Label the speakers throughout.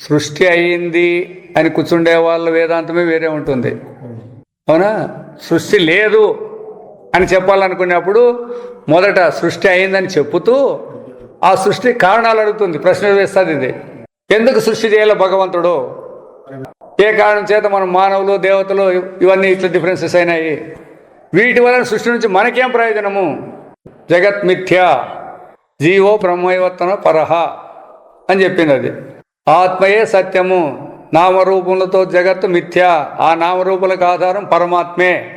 Speaker 1: సృష్టి అయింది అని కూర్చుండే వాళ్ళ వేదాంతమే వేరే ఉంటుంది. అవునా? సృష్టి లేదు అని చెప్పాలనుకున్నప్పుడు మొదట సృష్టి అయిందని చెప్పుతూ ఆ సృష్టి కారణాలు అడుగుతుంది. ప్రశ్న వేస్తుంది ఇది. ఎందుకు సృష్టి చేయాలి భగవంతుడు? ఏ కారణం చేత మనం మానవులు దేవతలు ఇవన్నీ ఇట్లా డిఫరెన్సెస్ అయినాయి? వీటి వలన సృష్టి నుంచి మనకేం ప్రయోజనము? జగత్ మిథ్య. జీవో బ్రహ్మైవత్తన పరహ అని చెప్పింది అది. ఆత్మయే సత్యము. నామరూపములతో జగత్తు మిథ్య. ఆ నామరూపులకు ఆధారం పరమాత్మే.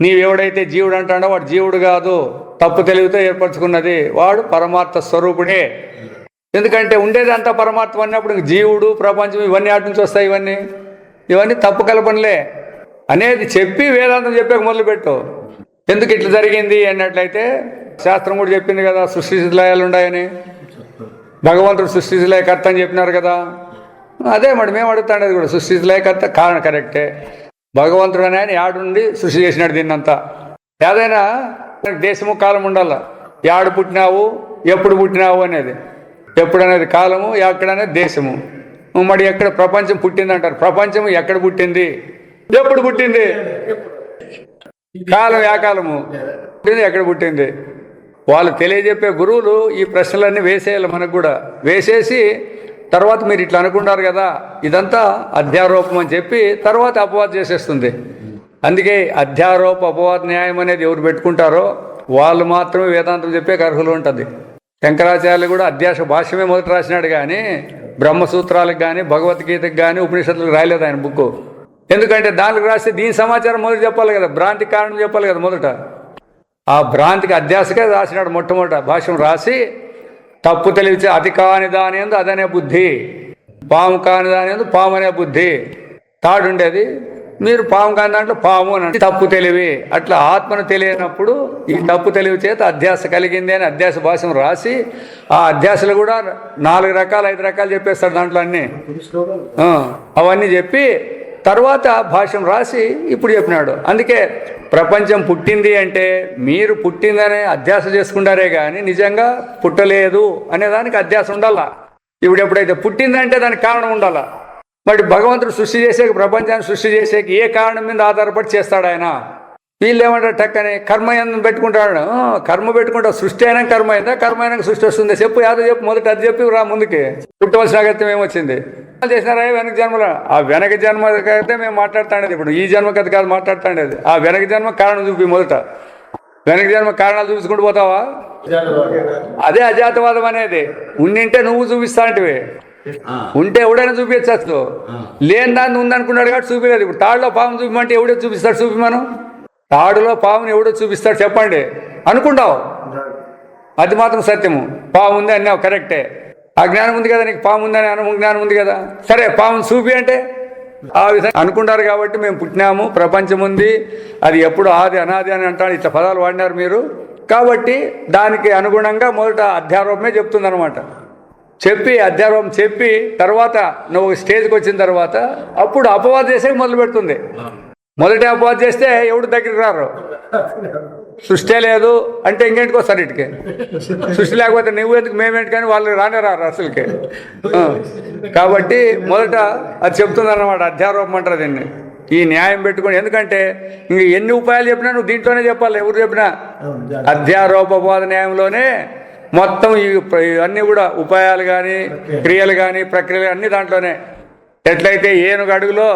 Speaker 1: నీవెవడైతే జీవుడు అంటాడో వాడు జీవుడు కాదు. తప్పు తెలివితో ఏర్పరచుకున్నది వాడు పరమార్థ స్వరూపుడే. ఎందుకంటే ఉండేది అంతా పరమాత్మ అన్నప్పుడు జీవుడు ప్రపంచం ఇవన్నీ ఆటి నుంచి వస్తాయి ఇవన్నీ. ఇవన్నీ తప్పు కల్పనలే. అనేది చెప్పి వేదాంతం చెప్పాక మొదలుపెట్టు. ఎందుకు ఇట్లా జరిగింది అన్నట్లయితే శాస్త్రం కూడా చెప్పింది కదా సృష్టి లయాలు ఉన్నాయని. భగవంతుడు సృష్టి లయకర్త అని చెప్పినారు కదా. అదే మరి మేము అడుగుతాండేది కూడా సృష్టి లయకర్త కారణం కరెక్టే. భగవంతుడు అని ఆయన యాడుండి సృష్టి చేసినాడు దీన్నంతా. ఏదైనా దేశము కాలం ఉండాల యాడు పుట్టినావు ఎప్పుడు పుట్టినావు అనేది. ఎప్పుడు అనేది కాలము ఎక్కడనేది దేశము. మరి ఎక్కడ ప్రపంచం పుట్టింది అంటారు ప్రపంచం ఎక్కడ పుట్టింది? ఎప్పుడు పుట్టింది? కాలం ఏ కాలము పుట్టింది ఎక్కడ పుట్టింది? వాళ్ళు తెలియజెప్పే గురువులు ఈ ప్రశ్నలన్నీ వేసేయాలి మనకు కూడా. వేసేసి తర్వాత మీరు ఇట్లా అనుకున్నారు కదా ఇదంతా అధ్యారోపం అని చెప్పి తర్వాత అపవాదం చేసేస్తుంది. అందుకే అధ్యారోప అపవాద న్యాయం అనేది ఎవరు పెట్టుకుంటారో వాళ్ళు మాత్రమే వేదాంతం చెప్పే అర్హులు ఉంటుంది. శంకరాచార్యులు కూడా అధ్యాస భాష్యమే మొదట రాసినాడు కానీ బ్రహ్మసూత్రాలకు కానీ భగవద్గీతకు కానీ ఉపనిషత్తులకు రాయలేదు ఆయన బుక్ ఎందుకంటే దానికి రాస్తే దీని సమాచారం మొదట చెప్పాలి కదా భ్రాంతి కారణం చెప్పాలి కదా మొదట. ఆ భ్రాంతికి అధ్యాసగా రాసినాడు మొట్టమొదట. భాష్యం రాసి తప్పు తెలివితే అతి కాని దాని ఎందు అదనే బుద్ధి పాము కాని దాని ఎందు పాము అనే బుద్ధి. తాడు ఉండేది మీరు పాము కాని దాంట్లో పాము అని తప్పు తెలివి. అట్లా ఆత్మను తెలియనప్పుడు ఈ తప్పు తెలివి చేత అధ్యాస కలిగింది అని అధ్యాస భాషం రాసి ఆ అధ్యాసలు కూడా నాలుగు రకాలు ఐదు రకాలు చెప్పేస్తాడు దాంట్లో అన్నీ. అవన్నీ చెప్పి తర్వాత భాష్యం రాసి ఇప్పుడు చెప్పినాడు. అందుకే ప్రపంచం పుట్టింది అంటే మీరు పుట్టిందనే అధ్యాస చేసుకుంటారే కానీ నిజంగా పుట్టలేదు అనేదానికి అధ్యాస ఉండాలా. ఇప్పుడు ఎప్పుడైతే పుట్టిందంటే దానికి కారణం ఉండాలా. మరి భగవంతుడు సృష్టి చేసేకి ప్రపంచాన్ని సృష్టి చేసేకి ఏ కారణం మీద ఆధారపడి చేస్తాడు ఆయన? వీళ్ళు ఏమంటారు టక్కని కర్మ ఎందుకు పెట్టుకుంటాడు? కర్మ పెట్టుకుంటా సృష్టి అయినా కర్మ అయిందా? కర్మ అయినా సృష్టి వస్తుంది. చెప్పు యాదో చెప్పు మొదట అది చెప్పి రా ముందుకి. పుట్టవలసిన అగత్యం ఏమొచ్చింది? చేసినారా? వెనక జన్మలో. ఆ వెనక జన్మ అయితే మేము మాట్లాడుతాండేది ఇప్పుడు. ఈ జన్మ కథ కాదు మాట్లాడుతాండేది. ఆ వెనక జన్మ కారణం చూపి మొదట. వెనక జన్మ కారణాలు చూపించుకుంటూ పోతావా? అదే అజాతవాదం అనేది. ఉండింటే నువ్వు చూపిస్తా అంటివి ఉంటే ఎవడైనా చూపించచ్చు. లేని దాన్ని ఉందనుకున్నాడు కాబట్టి చూపించలేదు ఇప్పుడు తాడులో పాము చూపిమంటే ఎవడో చూపిస్తాడు? చూపి మనం తాడులో పాముని ఎవడో చూపిస్తాడు చెప్పండి. అనుకుంటావు. అది మాత్రం సత్యము. పాము ఉంది అన్నావు కరెక్టే. ఆ జ్ఞానం ఉంది కదా నీకు? పాము ఉందని అని జ్ఞానం ఉంది కదా? సరే పాముని చూపి అంటే? ఆ విధంగా అనుకుంటారు కాబట్టి మేము పుట్టినాము ప్రపంచం ఉంది. అది ఎప్పుడు ఆది అనాది అని అంటాడు ఇట్లా పదాలు వాడినారు మీరు. కాబట్టి దానికి అనుగుణంగా మొదట అధ్యారోపమే చెప్తుంది అనమాట చెప్పి అధ్యారోపం చెప్పి తర్వాత నువ్వు స్టేజ్కి వచ్చిన తర్వాత అప్పుడు అపవాదం చేసే మొదలు పెడుతుంది మొదటి అపవాదం చేస్తే ఎవడు దగ్గరికి రారు? సృష్టి లేదు అంటే ఇంకేంటికి వస్తారు ఇటుకి? సృష్టి లేకపోతే నువ్వు ఎందుకు మేమేంటి కానీ వాళ్ళు రానే రారు అసలుకి. కాబట్టి మొదట అది చెప్తుంది అన్నమాట అధ్యారోపం అంటారు దీన్ని. ఈ న్యాయం పెట్టుకొని ఎందుకంటే ఇంక ఎన్ని ఉపాయాలు చెప్పినా నువ్వు దీంట్లోనే చెప్పాలి ఎవరు చెప్పినా. అధ్యారోపవాద న్యాయంలోనే మొత్తం ఈ ఇవన్నీ కూడా ఉపాయాలు కానీ క్రియలు కానీ ప్రక్రియలు అన్ని దాంట్లోనే. ఎట్లయితే ఏనుగు అడుగులో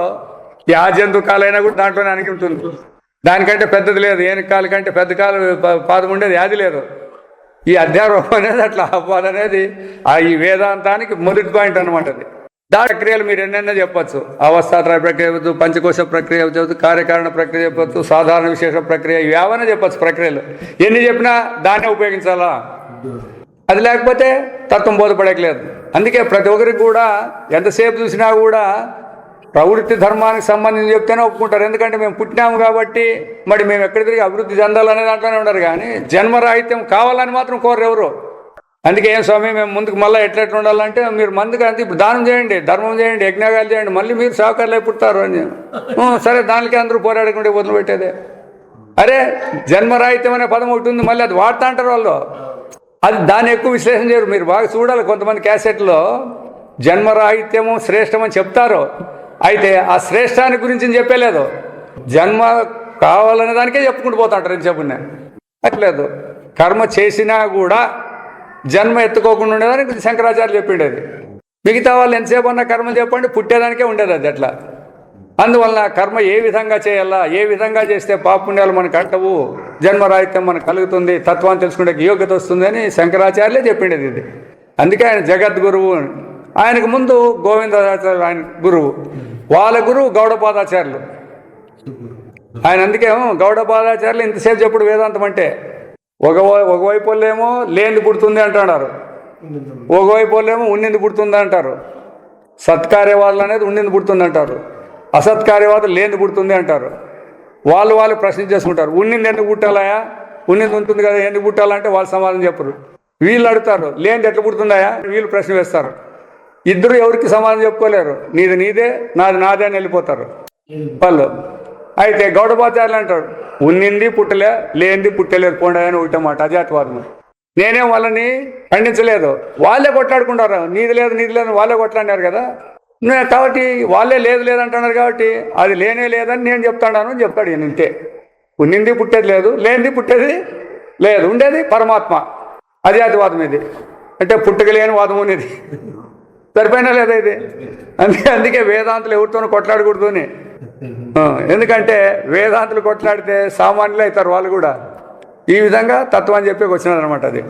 Speaker 1: ఈ ఆజంతు కాలైనా కూడా దాంట్లోనే అణిగి ఉంటుంది. దానికంటే పెద్దది లేదు. ఏనుగు కాలు కంటే పెద్ద కాలు పాదం ఉండేది. యాది లేదు. ఈ అధ్యారోపం అనేది అట్లా అవ్వాలి అనేది ఆ ఈ వేదాంతానికి మొదటి పాయింట్ అనమాట అది. దాని ప్రక్రియలు మీరు ఎన్నెన్నో చెప్పొచ్చు. అవస్థాత్ర ప్రక్రియ చెప్పచ్చు పంచకోశ ప్రక్రియ చెప్పచ్చు కార్యకారణ ప్రక్రియ చెప్పచ్చు సాధారణ విశేష ప్రక్రియ ఏమైనా చెప్పచ్చు ప్రక్రియలు. ఎన్ని చెప్పినా దాన్నే ఉపయోగించాలా? అది లేకపోతే తత్వం బోధపడట్లేదు అందుకే ప్రతి ఒక్కరికి కూడా ఎంతసేపు చూసినా కూడా ప్రవృత్తి ధర్మానికి సంబంధించి చెప్తేనే ఒప్పుకుంటారు. ఎందుకంటే మేము పుట్టినాము కాబట్టి మరి మేము ఎక్కడ తిరిగి అభివృద్ధి చెందాలనే దాంట్లోనే ఉండరు కానీ జన్మరాహిత్యం కావాలని మాత్రం కోరరు ఎవరు. అందుకే ఏం స్వామి మేము ముందుకు మళ్ళీ ఎట్లా ఎట్లా ఉండాలంటే మీరు మందుకు అంతే ఇప్పుడు దానం చేయండి ధర్మం చేయండి యజ్ఞాగాలు చేయండి మళ్ళీ మీరు సహకారులు పుడతారు అని. సరే దానికి అందరూ పోరాడకుంటే వదిలిపెట్టేదే అరే జన్మరాహిత్యం అనే పదం ఒకటి ఉంది మళ్ళీ అది వాడుతా అంటారు వాళ్ళు. అది దాన్ని ఎక్కువ విశ్లేషణ చేయరు. మీరు బాగా చూడాలి కొంతమంది క్యాసెట్లో జన్మరాహిత్యము శ్రేష్టమని చెప్తారు. అయితే ఆ శ్రేష్టాన్ని గురించి చెప్పలేదు. జన్మ కావాలనే దానికే చెప్పుకుంటూ పోతాంటారు అని చెప్పున్నా అట్లేదు కర్మ చేసినా కూడా జన్మ ఎత్తుకోకుండా ఉండేదానికి శంకరాచార్య చెప్పిండేది. మిగతా వాళ్ళు ఎంతసేపు అన్న కర్మ చెప్పండి పుట్టేదానికే ఉండేది అది అట్లా. అందువలన కర్మ ఏ విధంగా చేయాలా ఏ విధంగా చేస్తే పాపుణ్యాలు మనకు అంటవు జన్మరాహిత్యం మనకు కలుగుతుంది తత్వాన్ని తెలుసుకునే యోగ్యత వస్తుంది అని శంకరాచార్యులే చెప్పిండేది ఇది. అందుకే ఆయన జగద్గురువు ఆయనకు ముందు గోవిందాచార్యులు ఆయన గురువు. వాళ్ళ గురువు గౌడపాదాచార్యులు. ఆయన అందుకే గౌడపాదాచార్యులు ఇంతసేపు చెప్పుడు వేదాంతం అంటే ఒక ఒకవైపు వాళ్ళేమో లేనిది పుడుతుంది అంటున్నారు. ఒకవైపు వాళ్ళేమో ఉన్నింది పుడుతుంది అంటారు. సత్కార్యవాదులు అనేది ఉండింది పుడుతుంది అంటారు. అసత్కార్యవాదులు లేనిది పుడుతుంది అంటారు. వాళ్ళు వాళ్ళు ప్రశ్న చేసుకుంటారు. ఉన్నింది ఎందుకు పుట్టాలయా ఉన్నింది ఉంటుంది కదా ఎందుకు పుట్టాలంటే వాళ్ళు సమాధానం చెప్పరు. వీళ్ళు అడుగుతారు లేనిది ఎట్లా పుడుతుందాయా వీళ్ళు ప్రశ్న వేస్తారు. ఇద్దరు ఎవరికి సమాధానం చెప్పుకోలేరు. నీది నీదే నాది నాదే అని వెళ్ళిపోతారు. వాళ్ళు అయితే గౌడపాచార్యులు అంటారు ఉన్నింది పుట్టలే లేనిది పుట్టలేదు పోండా అని ఒకటే మాట అజాతవాదం నేనేం వాళ్ళని ఖండించలేదు. వాళ్ళే కొట్లాడుకుంటారు. నీది లేదు నీది లేదు వాళ్ళే కొట్లాడినారు కదా. కాబట్టి వాళ్ళే లేదు లేదు అంటున్నారు కాబట్టి అది లేనే లేదని నేను చెప్తాడాను అని చెప్తాడు నేను ఇంతే. ఉన్నింది పుట్టేది లేదు లేనిది పుట్టేది లేదు ఉండేది పరమాత్మ. అజాతివాదం ఇది. అంటే పుట్టుకలేని వాదం అనేది. సరిపోయినా లేదా ఇది? అందుకే అందుకే వేదాంతులు ఎవరితోనూ కొట్లాడకూడదు అని ఎందుకంటే వేదాంతులు కొట్లాడితే సామాన్యులు అవుతారు వాళ్ళు కూడా. ఈ విధంగా తత్వాన్ని చెప్పి వచ్చినారనమాట అది.